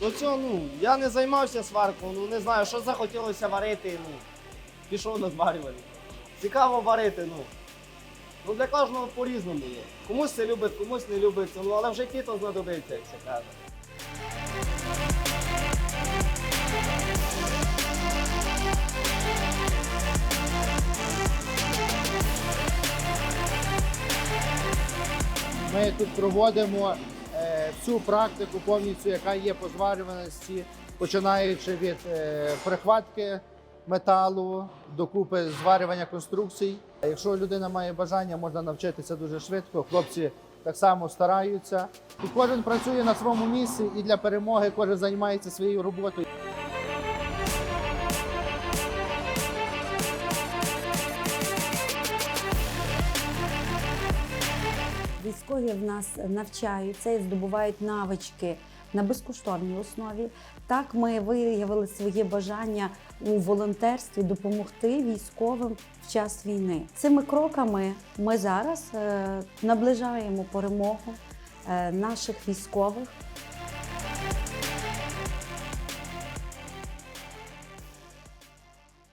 До цього, ну, я не займався сваркою, ну не знаю, що захотілося варити, ну, пішов на зварювання. Цікаво варити, ну. Ну для кожного по-різному є. Комусь це любить, комусь не любиться, ну але в житті то знадобиться, як це каже. Ми тут проводимо всю практику повністю, яка є по зварюваності, починаючи від е, прихватки металу, докупи зварювання конструкцій. Якщо людина має бажання, можна навчитися дуже швидко. Хлопці так само стараються. І кожен працює на своєму місці і для перемоги кожен займається своєю роботою. Військові в нас навчаються і здобувають навички на безкоштовній основі. Так ми виявили своє бажання у волонтерстві допомогти військовим в час війни. Цими кроками ми зараз е, наближаємо перемогу е, наших військових